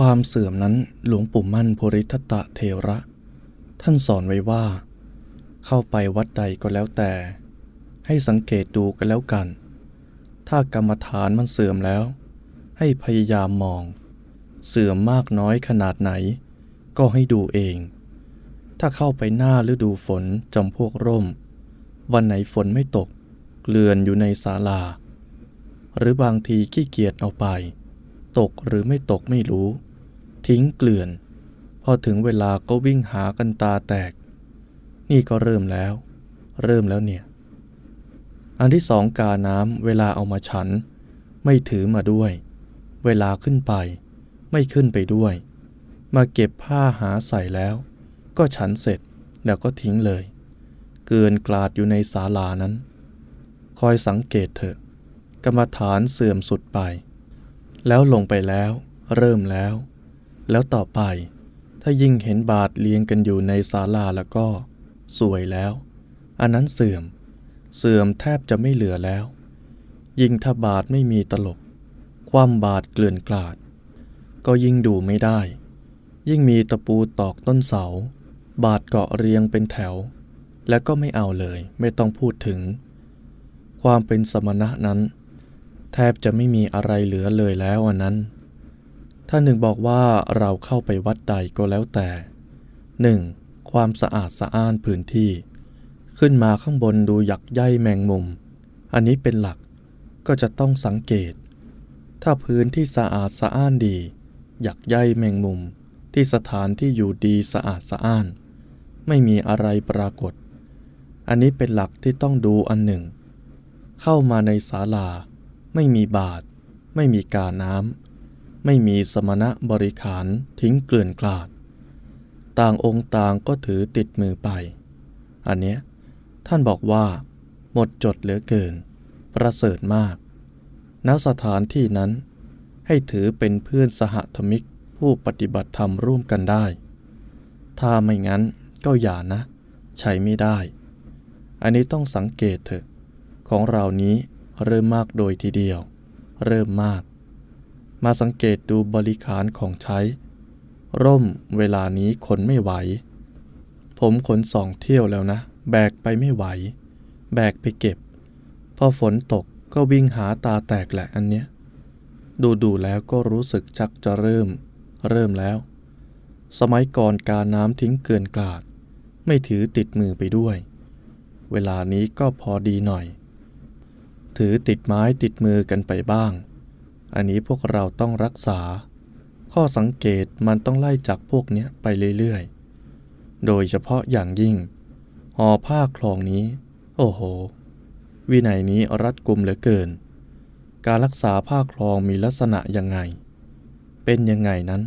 ความเสื่อมนั้นหลวงปู่มั่นโพริทัตตะเทระ ท่านสอนไว้ว่า เข้าไปวัดใดก็แล้วแต่ ให้สังเกตดูกันแล้วกัน ถ้ากรรมฐานมันเสื่อมแล้ว ให้พยายามมอง เสื่อมมากน้อยขนาดไหน ก็ให้ดูเอง ถ้าเข้าไปหน้าฤดูฝนจำพวกร่ม วันไหนฝนไม่ตกเกลื่อนอยู่ในศาลา หรือบางทีขี้เกียจเอาไป ตกหรือไม่ตกไม่รู้ ทิ้งเกลื่อน พอถึงเวลาก็วิ่งหากันตาแตก นี่ก็เริ่มแล้ว เริ่มแล้วเนี่ย อันที่สองกาน้ำเวลาเอามาฉัน ไม่ถือมาด้วย เวลาขึ้นไป ไม่ขึ้นไปด้วย มาเก็บผ้าหาใส่แล้ว ก็ฉันเสร็จแล้วก็ทิ้งเลย เกินกลาดอยู่ในศาลานั้น คอยสังเกตเถอะ กรรมฐานเสื่อมสุดไป แล้วลงไปแล้ว เริ่มแล้ว แล้วต่อไป ถ้ายิ่งเห็นบาทเลี้ยงกันอยู่ในศาลาแล้วก็ สวยแล้ว อันนั้นเสื่อม เสื่อมแทบจะไม่เหลือแล้ว ยิ่งถ้าบาทไม่มีตลก ความบาทเกลื่อนกลาด ก็ยิ่งดูไม่ได้ ยิ่งมีตะปูตอกต้นเสา บาทเกาะเรียงเป็นแถว แล้วก็ไม่เอาเลย ไม่ต้องพูดถึง ความเป็นสมณะนั้น แทบจะไม่มีอะไรเหลือเลยแล้วอันนั้นถ้านหนึ่งบอกว่าเราเข้าไปวัดใดก็แล้วแต่หนึ่งความสะอาดสะอ้านพื้นที่ ขึ้นมาข้างบนดูหยักใยแมงมุม อันนี้เป็นหลักก็จะต้องสังเกต ถ้าพื้นที่สะอาดสะอ้านดี หยักใยแมงมุม ที่สถานที่อยู่ดีสะอาดสะอ้าน ไม่มีอะไรปรากฏ อันนี้เป็นหลักที่ต้องดูอันหนึ่ง เข้ามาในศาลา ไม่มีบาท ไม่มีกาน้ำ ไม่มีสมณะบริขารทิ้งเกลื่อนกลาด ต่างองค์ต่างก็ถือติดมือไป อันเนี้ยท่านบอกว่า หมดจดเหลือเกิน ประเสริฐมากณสถานที่นั้น ให้ถือเป็นเพื่อนสหธรรมิกผู้ปฏิบัติธรรมร่วมกันได้ ถ้าไม่งั้นก็อย่านะ ใช้ไม่ได้ อันนี้ต้องสังเกตเถอะ ของเรานี้ เริ่มมากโดยทีเดียว เริ่มมาก มาสังเกตดูบริขารของใช้ ร่มเวลานี้ขนไม่ไหว ผมขนสองเที่ยวแล้วนะ แบกไปไม่ไหว แบกไปเก็บ พอฝนตกก็วิ่งหาตาแตกแหละอันเนี้ย ดูดูแล้วก็รู้สึกชักจะเริ่ม เริ่มแล้ว สมัยก่อนการน้ำทิ้งเกินกลาด ไม่ถือติดมือไปด้วย เวลานี้ก็พอดีหน่อย ถือติดไม้ติดมือกันไปบ้าง อันนี้พวกเราต้องรักษา ข้อสังเกตมันต้องไล่จากพวกนี้ไปเรื่อยๆ โดยเฉพาะอย่างยิ่งห่อผ้าคลองนี้ โอ้โห วินัยนี้รัดกุมเหลือเกิน การรักษาผ้าคลองมีลักษณะยังไง เป็นยังไงนั้น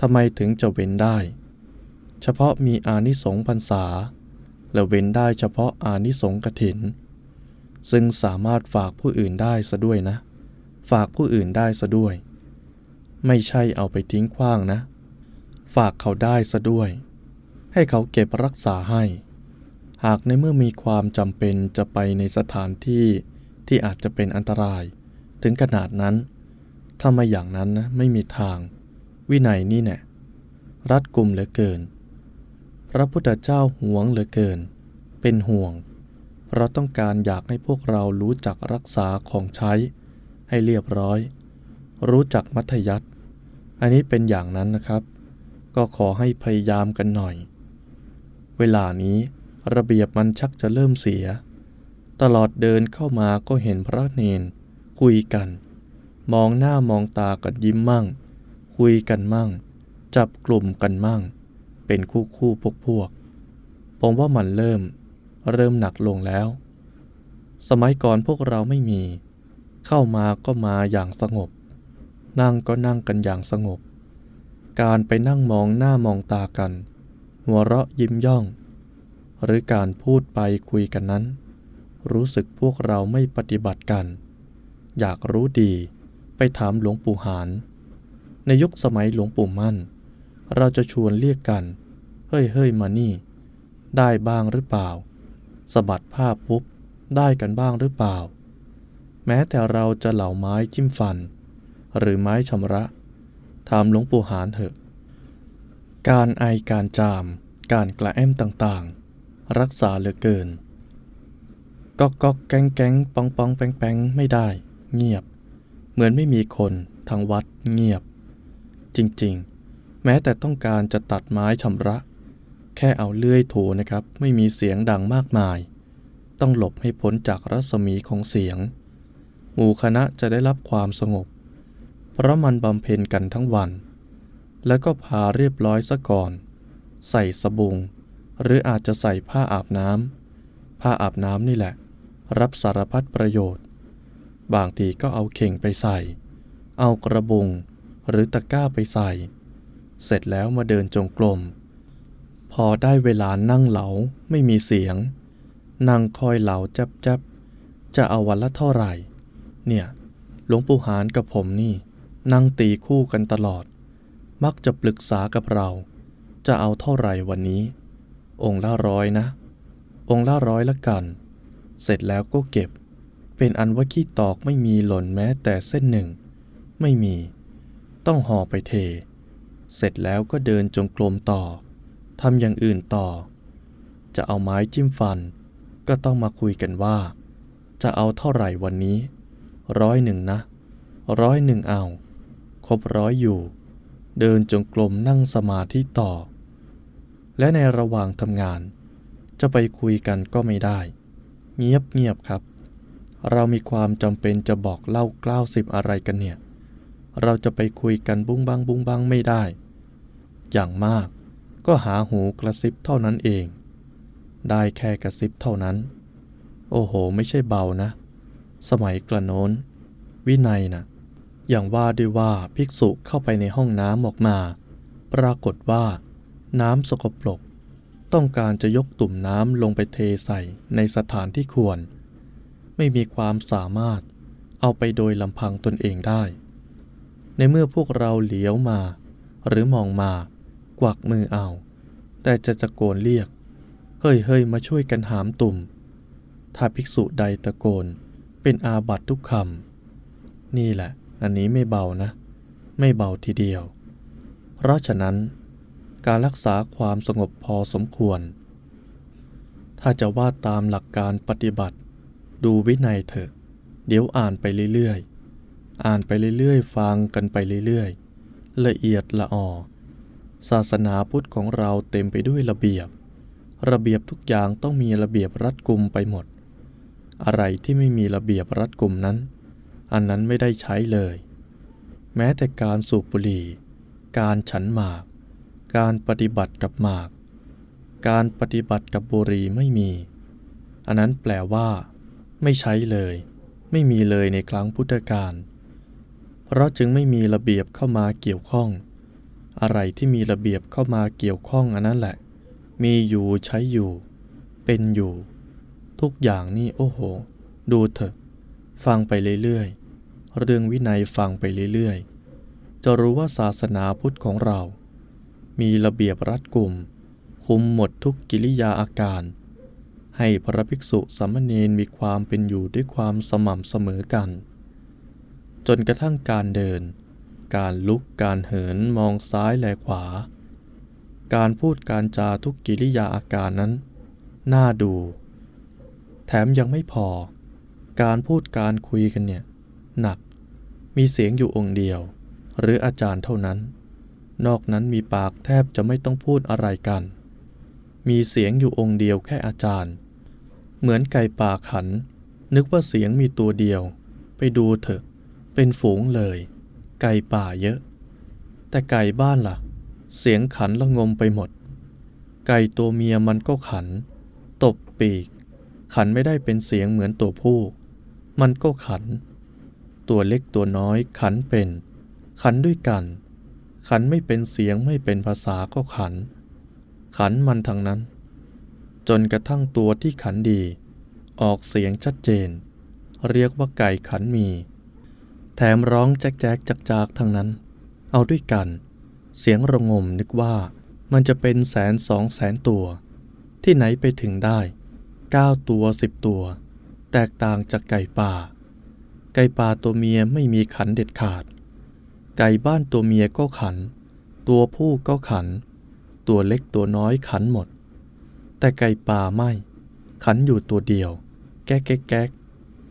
ทำไมถึงจะเว้นได้ เฉพาะมีอานิสงส์พรรษา และเว้นได้เฉพาะอานิสงส์กฐิน ซึ่งสามารถฝากผู้อื่นได้ซะด้วยนะ ฝากผู้อื่นได้ซะด้วย ไม่ใช่เอาไปทิ้งขว้างนะ ฝากเขาได้ซะด้วย ให้เขาเก็บรักษาให้ หากในเมื่อมีความจำเป็นจะไปในสถานที่ที่อาจจะเป็นอันตราย ถึงขนาดนั้น ถ้าม่อย่างนั้นนะไม่มีทาง วินัยนี่แน่รัดกลุ่มเหลือเกิน พระพุทธเจ้าห่วงเหลือเกิน เป็นห่วง เพราะต้องการอยากให้พวกเรารู้จักรักษาของใช้ ให้เรียบร้อย รู้จักมัธยัติอันนี้เป็นอย่างนั้นนะครับ ก็ขอให้พยายามกันหน่อย เวลานี้ระเบียบมันชักจะเริ่มเสีย ตลอดเดินเข้ามาก็เห็นพระเนน คุยกัน มองหน้ามองตากันยิ้มมั่ง คุยกันมั่ง จับกลุ่มกันมั่ง เป็นคู่คู่พวกพวก ผมว่ามันเริ่ม เริ่มหนักลงแล้ว สมัยก่อนพวกเราไม่มี เข้ามาก็มาอย่างสงบ นั่งก็นั่งกันอย่างสงบ การไปนั่งมองหน้ามองตากัน หัวเราะยิ้มย่อง หรือการพูดไปคุยกันนั้น รู้สึกพวกเราไม่ปฏิบัติกัน อยากรู้ดีไปถามหลวงปู่หาน ในยุคสมัยหลวงปู่มั่น เราจะชวนเรียกกัน เฮ้ยเฮ้ยมานี่ ได้บ้างหรือเปล่า สะบัดผ้าปุ๊บ ได้กันบ้างหรือเปล่า แม้แต่เราจะเหล่าไม้จิ้มฟัน หรือไม้ชำระถามหลวงปู่หานเถอะ การไอการจาม การกระแอมต่างๆ รักษาเหลือเกินก๊อกก๊อกแก๊งแก๊งปองปองแปงแปงไม่ได้ เงียบ เหมือนไม่มีคนทางวัดเงียบ จริงๆ แม้แต่ต้องการจะตัดไม้ชำระ แค่เอาเลื่อยถูนะครับ ไม่มีเสียงดังมากมาย ต้องหลบให้พ้นจากรัศมีของเสียง หมู่คณะจะได้รับความสงบ เพราะมันบำเพ็ญกันทั้งวัน แล้วก็พาเรียบร้อยซะก่อน ใส่สบุง หรืออาจจะใส่ผ้าอาบน้ำผ้าอาบน้ำนี่แหละ รับสารพัดประโยชน์ บางทีก็เอาเข่งไปใส่ เอากระบุง หรือตะกร้าไปใส่ เสร็จแล้วมาเดินจงกรม พอได้เวลานั่งเหลาไม่มีเสียง นั่งคอยเหลาจับจับจะเอาวันละเท่าไหร่ เนี่ยหลวงปู่หานกับผมนี่ นั่งตีคู่กันตลอด มักจะปรึกษากับเรา จะเอาเท่าไหร่วันนี้ องค์ละร้อยนะ องค์ละร้อยละกัน เสร็จแล้วก็เก็บ เป็นอันว่าขี้ตอกไม่มีหล่นแม้แต่เส้นหนึ่ง ไม่มี ต้องห่อไปเท เสร็จแล้วก็เดินจงกรมต่อ ทำอย่างอื่นต่อ จะเอาไม้จิ้มฟัน ก็ต้องมาคุยกันว่า จะเอาเท่าไหร่วันนี้ ร้อยหนึ่งนะร้อยหนึ่งเอาครบร้อยอยู่ เดินจงกรมนั่งสมาธิต่อ และในระหว่างทำงาน จะไปคุยกันก็ไม่ได้ เงียบเงียบครับ เรามีความจำเป็นจะบอกเล่ากล้าวสิบอะไรกันเนี่ย เราจะไปคุยกันบุ้งบังบุ้งบังไม่ได้ อย่างมาก ก็หาหูกระซิบเท่านั้นเอง ได้แค่กระซิบเท่านั้น โอ้โห ไม่ใช่เบานะ สมัยกระโน้น วินัยนะอย่างว่าด้วยว่าภิกษุเข้าไปในห้องน้ำออกมา ปรากฏว่า น้ำสกปรก ต้องการจะยกตุ่มน้ำลงไปเทใส่ในสถานที่ควร ไม่มีความสามารถเอาไปโดยลำพังตนเองได้ ในเมื่อพวกเราเหลียวมา หรือมองมา กวักมือเอา แต่จะตะโกนเรียก เฮ้ยเฮ้ยมาช่วยกันหามตุ่ม ถ้าภิกษุใดตะโกนเป็นอาบัตทุกคำนี่แหละ อันนี้ไม่เบานะ ไม่เบาทีเดียว เพราะฉะนั้น การรักษาความสงบพอสมควร ถ้าจะว่าตามหลักการปฏิบัติ ดูวินัยเถอะ เดี๋ยวอ่านไปเรื่อยๆ อ่านไปเรื่อยๆ ฟังกันไปเรื่อยๆ ละเอียดละออ ศาสนาพุทธของเราเต็มไปด้วยระเบียบ ระเบียบทุกอย่างต้องมีระเบียบรัดกุมไปหมด อะไรที่ไม่มีระเบียบรัดกุมนั้น อันนั้นไม่ได้ใช้เลย แม้แต่การสูบบุหรี่ การฉันหมาก การปฏิบัติกับหมาก การปฏิบัติกับบุหรี่ไม่มี อันนั้นแปลว่า ไม่ใช้เลย ไม่มีเลยในครั้งพุทธกาลเพราะจึงไม่มีระเบียบเข้ามาเกี่ยวข้อง อะไรที่มีระเบียบเข้ามาเกี่ยวข้องอันนั้นแหละ มีอยู่ใช้อยู่ เป็นอยู่ ทุกอย่างนี่โอ้โห ดูเถอะ ฟังไปเรื่อยๆ เรื่องวินัยฟังไปเรื่อยๆ จะรู้ว่าศาสนาพุทธของเรา มีระเบียบรัดกุม คุมหมดทุกกิริยาอาการ ให้พระภิกษุสามเณรมีความเป็นอยู่ด้วยความสม่ำเสมอกัน จนกระทั่งการเดิน การลุกการเหินมองซ้ายแลขวา การพูดการจาทุกกิริยาอาการนั้น น่าดู แถมยังไม่พอ การพูดการคุยกันเนี่ย หนัก มีเสียงอยู่องค์เดียว หรืออาจารย์เท่านั้น นอกนั้นมีปากแทบจะไม่ต้องพูดอะไรกัน มีเสียงอยู่องค์เดียวแค่อาจารย์ เหมือนไก่ป่าขัน นึกว่าเสียงมีตัวเดียว ไปดูเถอะ เป็นฝูงเลย ไก่ป่าเยอะ แต่ไก่บ้านล่ะ เสียงขันละงมไปหมด ไก่ตัวเมียมันก็ขัน ตบปีก ขันไม่ได้เป็นเสียงเหมือนตัวผู้ มันก็ขัน ตัวเล็กตัวน้อยขันเป็น ขันด้วยกัน ขันไม่เป็นเสียงไม่เป็นภาษาก็ขัน ขันมันทั้งนั้น จนกระทั่งตัวที่ขันดี ออกเสียงชัดเจน เรียกว่าไก่ขันมี แถมร้องแจ๊กแจ๊กจากจากทั้งนั้น เอาด้วยกัน เสียงระงมนึกว่ามันจะเป็นแสนสองแสนตัว ที่ไหนไปถึงได้เก้าตัวสิบตัว แตกต่างจากไก่ป่า ไก่ป่าตัวเมียไม่มีขันเด็ดขาด ไก่บ้านตัวเมียก็ขัน ตัวผู้ก็ขัน ตัวเล็กตัวน้อยขันหมด แต่ไก่ป่าไม่ ขันอยู่ตัวเดียว แก๊กแก๊กแก๊ก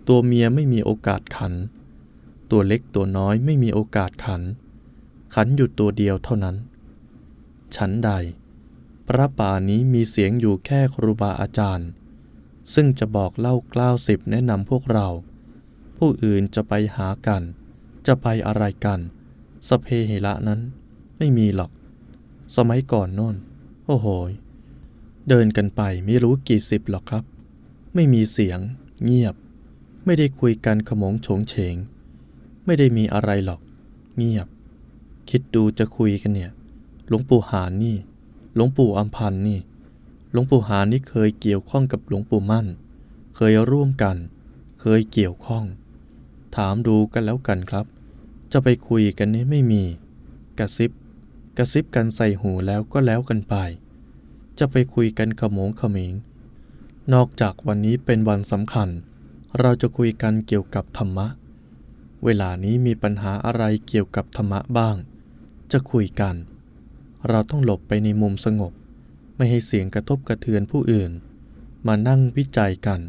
ตัวเมียไม่มีโอกาสขัน ตัวเล็กตัวน้อยไม่มีโอกาสขัน ขันอยู่ตัวเดียวเท่านั้น ฉันใด พระป่านี้มีเสียงอยู่แค่ครูบาอาจารย์ ซึ่งจะบอกเล่ากล้าวสิบแนะนำพวกเรา ผู้อื่นจะไปหากัน จะไปอะไรกันสเพเหระนั้นไม่มีหรอก สมัยก่อนโน่น โอ้โหเดินกันไปไม่รู้กี่สิบหรอกครับ ไม่มีเสียง เงียบ ไม่ได้คุยกันขมงโฉงเฉง ไม่ได้มีอะไรหรอก เงียบ คิดดูจะคุยกันเนี่ย หลวงปู่หานนี่ หลวงปู่อัมพันนี่ หลวงปู่หานนี่เคยเกี่ยวข้องกับหลวงปู่มั่น เคยร่วมกัน เคยเกี่ยวข้อง ถามดูกันแล้วกันครับ จะไปคุยกันนี่ไม่มี กระซิบ กระซิบกันใส่หูแล้วก็แล้วกันไป จะไปคุยกันขโมงขมิง นอกจากวันนี้เป็นวันสำคัญ เราจะคุยกันเกี่ยวกับธรรมะ เวลานี้มีปัญหาอะไรเกี่ยวกับธรรมะบ้าง จะคุยกัน เราต้องหลบไปในมุมสงบ ไม่ให้เสียงกระทบกระเทือนผู้อื่น มานั่งวิจัยกัน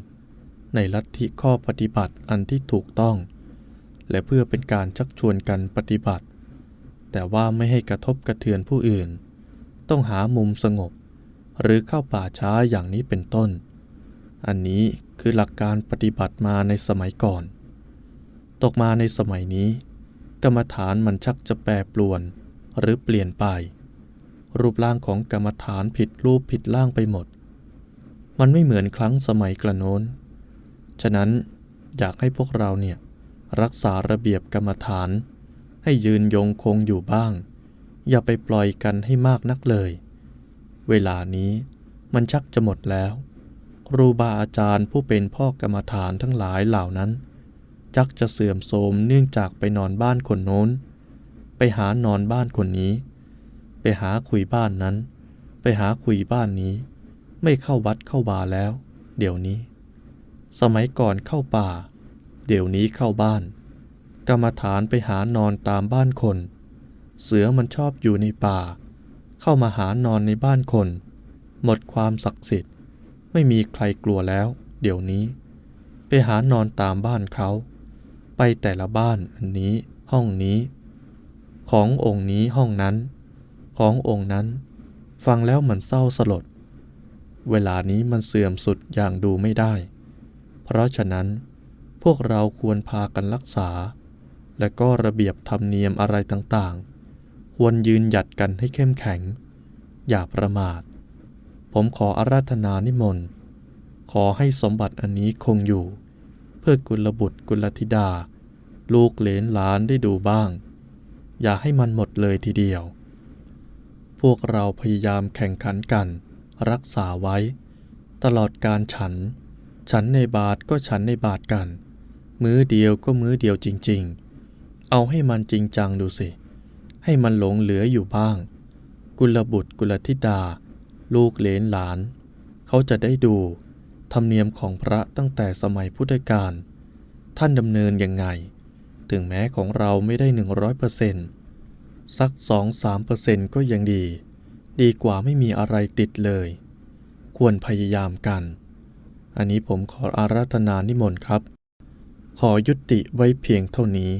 ในลัทธิข้อปฏิบัติอันที่ถูกต้อง และเพื่อเป็นการชักชวนกันปฏิบัติ แต่ว่าไม่ให้กระทบกระเทือนผู้อื่น ต้องหามุมสงบ หรือเข้าป่าช้าอย่างนี้เป็นต้น อันนี้คือหลักการปฏิบัติมาในสมัยก่อน ตกมาในสมัยนี้ กรรมฐานมันชักจะแปรปรวนหรือเปลี่ยนไป รูปร่างของกรรมฐานผิดรูปผิดร่างไปหมด มันไม่เหมือนครั้งสมัยกระโน้น ฉะนั้นอยากให้พวกเราเนี่ยรักษาระเบียบกรรมฐาน ให้ยืนยงคงอยู่บ้าง อย่าไปปล่อยกันให้มากนักเลย เวลานี้มันชักจะหมดแล้วครูบาอาจารย์ผู้เป็นพ่อกรรมฐานทั้งหลายเหล่านั้น จักจะเสื่อมโทรมเนื่องจากไปนอนบ้านคนโน้น ไปหานอนบ้านคนนี้ ไปหาคุยบ้านนั้น ไปหาคุยบ้านนี้ ไม่เข้าวัดเข้าวาแล้ว เดี๋ยวนี้ สมัยก่อนเข้าป่า เดี๋ยวนี้เข้าบ้าน กรรมฐานไปหานอนตามบ้านคน เสือมันชอบอยู่ในป่า เข้ามาหานอนในบ้านคน หมดความศักดิ์สิทธิ์ ไม่มีใครกลัวแล้ว เดี๋ยวนี้ ไปหานอนตามบ้านเขา ไปแต่ละบ้านอันนี้ห้องนี้ ขององค์นี้ห้องนั้น ขององค์นั้น ฟังแล้วมันเศร้าสลด เวลานี้มันเสื่อมสุดอย่างดูไม่ได้ เพราะฉะนั้น พวกเราควรพากันรักษา และก็ระเบียบธรรมเนียมอะไรต่างๆ ควรยืนหยัดกันให้เข้มแข็ง อย่าประมาท ผมขออาราธนานิมนต์ ขอให้สมบัติอันนี้คงอยู่ พื่อกุลบุตรกุลธิดา ลูกเหลนหลานได้ดูบ้าง อย่าให้มันหมดเลยทีเดียว พวกเราพยายามแข่งขันกัน รักษาไว้ ตลอดการฉัน ฉันในบาทก็ฉันในบาทกัน มื้อเดียวก็มื้อเดียวจริง ๆ เอาให้มันจริงจังดูสิ ให้มันหลงเหลืออยู่บ้าง กุลบุตรกุลธิดา ลูกเหลนหลาน เขาจะได้ดู ธรรมเนียมของพระตั้งแต่สมัยพุทธกาลท่านดำเนินยังไง ถึงแม้ของเราไม่ได้หนึ่งร้อยเปอร์เซ็นต์สักสองสามเปอร์เซ็นต์ก็ยังดี ดีกว่าไม่มีอะไรติดเลย ควรพยายามกัน อันนี้ผมขออาราธนานิมนต์ครับ ขอยุติไว้เพียงเท่านี้